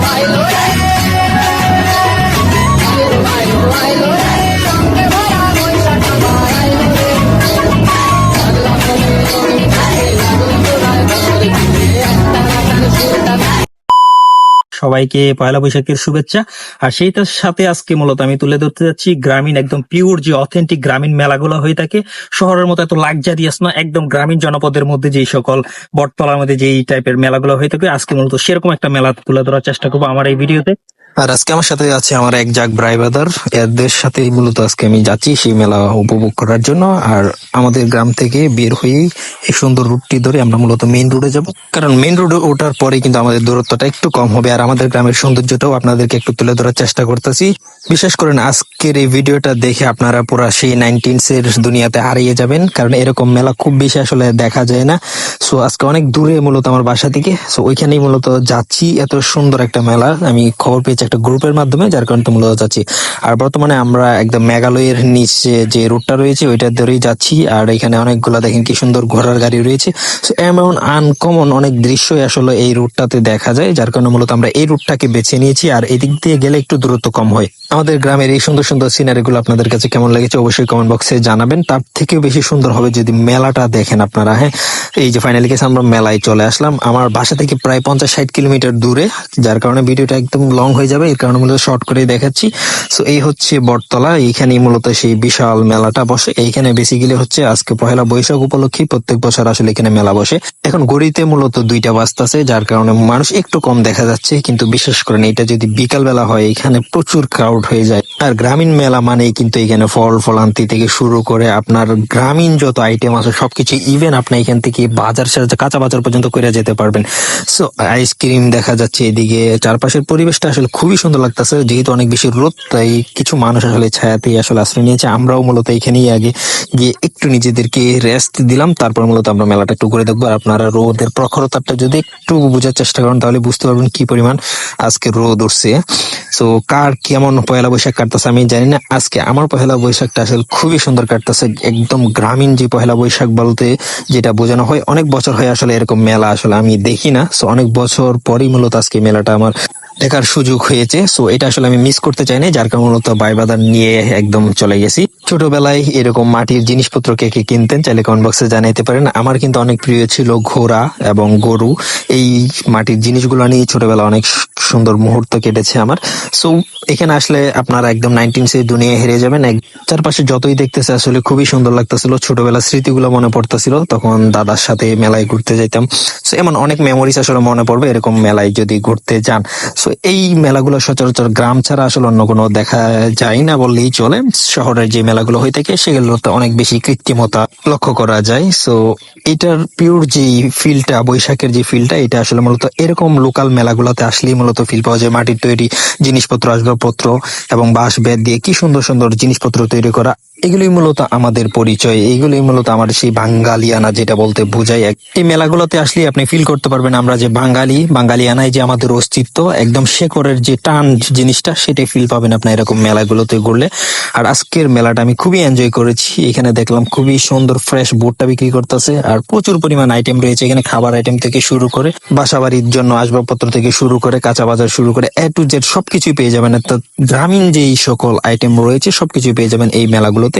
Bye. সবাইকে পয়লা বৈশাখের শুভেচ্ছা। আর সেইটার সাথে আজকে মূলত আমি তুলে ধরতে যাচ্ছি গ্রামীণ, একদম পিওর যে অথেন্টিক গ্রামীণ মেলাগুলো হয়ে থাকে। শহরের মতো এত লাক্সারিয়াস না, একদম গ্রামীণ জনপদের মধ্যে যেই সকল বটতলার মধ্যে যেই টাইপের মেলাগুলো হয়ে থাকে, আজকে মূলত সেরকম একটা মেলা তুলে ধরার চেষ্টা করব আমার এই ভিডিওতে। আর আজকে আমার সাথে আছে আমার এক জাক ব্রাই ব্রাদার। এদের সাথে মূলত আজকে আমি যাচ্ছি সেই মেলা উপভোগ করার জন্য। আর আমাদের গ্রাম থেকে বের হয়েই এই সুন্দর রুটটি ধরে আমরা মূলত মেইন রোডে যাব। কারণ মেইন রোডে ওঠার পরে কিন্তু আমাদের দূরত্বটা একটু কম হবে। আর আমাদের গ্রামের সৌন্দর্যটাও আপনাদেরকে একটু তুলে ধরার চেষ্টা করতেছি। বিশেষ করেন আজকের এই ভিডিওটা দেখে আপনারা পুরা সেই নাইনটিনস এর দুনিয়াতে হারিয়ে যাবেন। কারণ এরকম মেলা খুব বেশি আসলে দেখা যায় না। সো আজকে অনেক দূরে মূলত আমার বাসা থেকে। সো ওইখানেই মূলত যাচ্ছি। এত সুন্দর একটা মেলা। আমি খবর পেয়েছি একটা গ্রুপের মাধ্যমে, যার কারণে মূলত যাচ্ছি। আর বর্তমানে আমরা একদম মেঘালয়ের নিচে যে রুটটা রয়েছে, ওইটা ধরেই যাচ্ছি। আর এখানে অনেকগুলো দেখেন কি সুন্দর ঘোড়ার গাড়ি রয়েছে। এমন আনকমন অনেক দৃশ্যই আসলে এই রুটটাতে দেখা যায়, যার কারণে মূলত আমরা এই রুটটাকে বেছে নিয়েছি। আর এদিক দিয়ে গেলে একটু দূরত্ব কম হয়। আমাদের গ্রামের এই সুন্দর সুন্দর সিনারি গুলো আপনাদের কাছে কেমন লেগেছে অবশ্যই কমেন্ট বক্সে জানাবেন। তার থেকেও বেশি সুন্দর হবে যদি মেলাটা দেখেন আপনারা হ্যাঁ? এই যে ফাইনালি গেছে, আমরা মেলায় চলে আসলাম। আমার বাসা থেকে প্রায় পঞ্চাশ ষাট কিলোমিটার দূরে, যার কারণে ভিডিওটা একদম লং হয়ে যাবে। এর কারণে মূলত শর্ট করে দেখাচ্ছি। সো এই হচ্ছে বটতলা। এইখানেই মূলত সেই বিশাল মেলাটা বসে। এইখানে বেসিক্যালি হচ্ছে আজকে পহেলা বৈশাখ উপলক্ষে প্রত্যেক বছর আসলে এখানে মেলা বসে। এখন গড়িতে মূলত দুইটা বাজতাছে, যার কারণে মানুষ একটু কম দেখা যাচ্ছে। কিন্তু বিশেষ করে এটা যদি বিকালবেলা হয়, এখানে প্রচুর ক্রাউড হয়ে যায়। আর গ্রামীণ মেলা মানেই কিন্তু এখানে ফল ফলান্তি থেকে শুরু করে আপনার গ্রামীণ যত আইটেম আছে, সবকিছু ইভেন আপনি এখান থেকে বাজার সাজাতে কাঁচা বাজার পর্যন্ত করে যেতে পারবেন। সো আইসক্রিম দেখা যাচ্ছে এদিকে, চারপাশের পরিবেশটা আসলে খুবই সুন্দর লাগতেছে। যেহেতু অনেক বেশি রোদ, তাই কিছু মানুষ আসলে ছায়াতেই আসলে আশ্রয় নিয়েছে। আমরাও মূলত এখানেই আগে গিয়ে একটু নিজেদেরকে রেস্ট দিলাম, তারপর মূলত আমরা মেলাটা একটু ঘুরে দেখব। আর আপনারা রোদের প্রখরতাটা যদি একটু বোঝার চেষ্টা করেন, তাহলে বুঝতে পারবেন কি পরিমাণ আজকে রোদ উঠছে। সো কার কেমন পয়লা বৈশাখ কাটতেছে আমি জানি না। আজকে আমার পয়লা বৈশাখটা আসলে খুবই সুন্দর কাটতেছে। একদম গ্রামীণ যে পয়লা বৈশাখ বলতে যেটা বোঝানো হয়, অনেক বছর হয় আসলে এরকম মেলা আসলে আমি দেখি না। সো অনেক বছর পরই মূলত আজকে মেলাটা আমার দেখার সুযোগ হয়েছে। সো এটা আসলে আমি মিস করতে চাই না যার কারণে মূলত বাইবাদার নিয়ে একদম চলে গেছি। ছোটবেলায় এরকম মাটির জিনিসপত্র কে কে কিনতেন, চাইলে কমেন্ট বক্সে জানাইতে পারেন। আমার কিন্তু অনেক প্রিয় ছিল ঘোড়া এবং গরু। এই মাটির জিনিসগুলো নিয়ে ছোটবেলা অনেক সুন্দর মুহূর্ত কেটেছে আমার। সো এখানে আসলে আপনারা একদম নাইনটিন সে দুনিয়া হেরে যাবেন। এক, চারপাশে যতই দেখতেছে, আসলে খুবই সুন্দর লাগতেছিল। ছোটবেলার স্মৃতিগুলো মনে পড়তেছিল। তখন দাদার সাথে মেলায় ঘুরতে যেতাম সো এমন অনেক মেমোরিজ আসলে মনে পড়বে এরকম মেলায় যদি ঘুরতে যান। সো এই মেলাগুলো সচরাচর গ্রাম ছাড়া আসলে অন্য কোনো দেখা যায় না বললেই চলে। শহরের যে মেলাগুলো হয়ে থাকে, সেগুলোতে অনেক বেশি কৃত্রিমতা লক্ষ্য করা যায়। সো এটার পিওর যে ফিলটা বৈশাখের যে ফিলটা এটা আসলে মূলত এরকম লোকাল মেলাগুলোতে আসলেই মূলত ফিল পাওয়া যায়। মাটির তৈরি জিনিসপত্র, আসবাবপত্র এবং বাঁশ বেত দিয়ে কি সুন্দর সুন্দর জিনিসপত্র তৈরি করা এগুলোই মূলত আমাদের পরিচয়, এগুলোই মূলত আমার সেই বাঙ্গালিয়ানা যেটা বলতে এক- এই মেলাগুলোতে আসলে আপনি ফিল করতে পারবেন আমরা যে বাঙালি, বাঙালিয়ানায় যে আমাদের অস্তিত্ব, একদম শেকরের যে টান জিনিসটা, সেটাই ফিল পাবেন আপনার এরকম মেলাগুলোতে ঘুরলে। আর আজকের মেলাটা আমি খুবই এনজয় করেছি। এখানে দেখলাম খুবই সুন্দর ফ্রেশ বুটটা বিক্রি করতেছে আর প্রচুর পরিমাণ আইটেম রয়েছে। এখানে খাবার আইটেম থেকে শুরু করে বাসা বাড়ির জন্য আসবাবপত্র থেকে শুরু করে কাঁচা বাজার শুরু করে এ টু জেড সবকিছুই পেয়ে যাবেন। অর্থাৎ গ্রামীণ যেই সকল আইটেম রয়েছে, সবকিছুই পেয়ে যাবেন এই মেলাগুলোতে।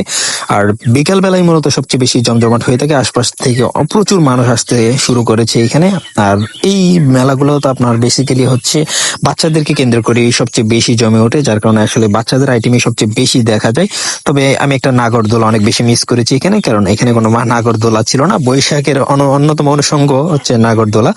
আর বিকাল বেলায় মূলত সবচেয়ে বেশি জমজমাট হয়ে থাকে, আশপাশ থেকে প্রচুর মানুষ আসতে শুরু করেছে এখানে। আর এই মেলাগুলো তো আপনার বেসিক্যালি হচ্ছে বাচ্চাদেরকে কেন্দ্র করে সবচেয়ে বেশি জমে ওঠে, যার কারণে আসলে বাচ্চাদের আইটেমই সবচেয়ে বেশি দেখা যায়। তবে আমি একটা নাগরদোলা অনেক বেশি মিস করেছি এখানে, কারণ এখানে কোনো নাগরদোলা ছিল না। বৈশাখের অন্য- অন্যতম অনুষঙ্গ হচ্ছে নাগরদোলা।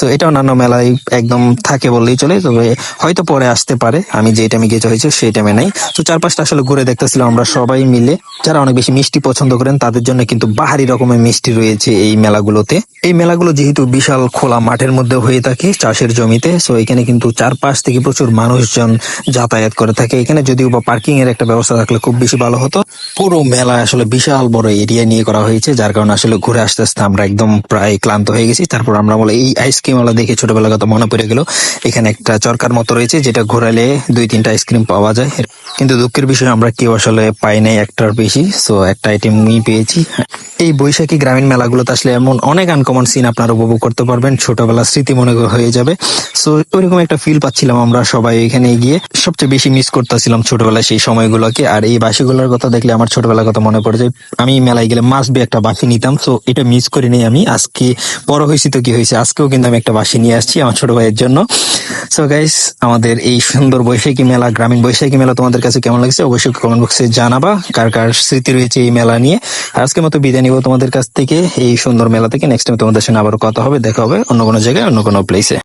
তো এটা অন্যান্য মেলায় একদম থাকে বললেই চলে, তবে হয়তো পরে আসতে পারে। আমি যে টাইমে গেছে হয়েছে, সেই টাইমে নাই। তো চারপাশটা আসলে ঘুরে দেখতেছিলাম আমরা সবাই মিলে। যারা অনেক বেশি মিষ্টি পছন্দ করেন, তাদের জন্য কিন্তু বাহারি রকমের মিষ্টি রয়েছে এই মেলাগুলোতে। এই মেলাগুলো যেহেতু বিশাল খোলা মাঠের মধ্যে হয়ে থাকে চাষের জমিতে সো এখানে কিন্তু চারপাশ থেকে প্রচুর মানুষজন যাতায়াত করে থাকে। এখানে যদিও বা পার্কিং এর একটা ব্যবস্থা থাকলে খুব বেশি ভালো হতো। পুরো মেলা আসলে বিশাল বড় এরিয়া নিয়ে করা হয়েছে, যার কারণে আসলে ঘুরে আসতে আসতে আমরা একদম প্রায় ক্লান্ত হয়ে গেছি। তারপর আমরা বলে এই আইসক্রিম ওয়ালা দেখে ছোটবেলা কথা মনে পড়ে গেল। এখানে একটা চরকার মতো রয়েছে, যেটা ঘোরালে দুই তিনটা আইসক্রিম পাওয়া যায়। কিন্তু দুঃখের বিষয়, আমরা কেউ আসলে পাই নাই একটার বেশি সো একটা আইটেম নিয়ে পেয়েছি। এই বৈশাখী গ্রামীণ মেলাগুলোতে আসলে এমন অনেক আনকমন সিন আপনারা উপভোগ করতে পারবেন ছোটবেলার স্মৃতি মনে হয়ে যাবে। সো ওইরকম একটা ফিল পাচ্ছিলাম আমরা সবাই এখানে গিয়ে। সবচেয়ে বেশি মিস করতেছিলাম ছোটবেলায় সেই সময়গুলোকে। আর এই বাসিগুলোর কথা দেখলে আমার ছোটবেলার কথা মনে পড়ে যায়। আমি মেলায় গেলে মাস বি একটা বাসি নিতাম সো এটা মিস করি নাই আমি। আজকে বড় হয়েছি তো কি হয়েছে? আজকেও কিন্তু আমি একটা বাসি নিয়ে আসছি আমার ছোট ভাইয়ের জন্য। সো গাইস আমাদের এই সুন্দর বৈশাখী মেলা, গ্রামীণ বৈশাখী মেলা তোমাদের কাছে কেমন লাগছে? অবশ্যই কমেন্ট বক্সে জানাবা। কার কার স্মৃতি রয়েছে এই মেলা নিয়ে। আজকে মতো বিদায় নিব তোমাদের কাছ থেকে। এই সুন্দর মেলা থেকে নেক্সট টাইম তোমাদের সঙ্গে আবার কথা হবে, দেখা হবে অন্য কোনো জায়গায়, অন্য কোনো প্লেসে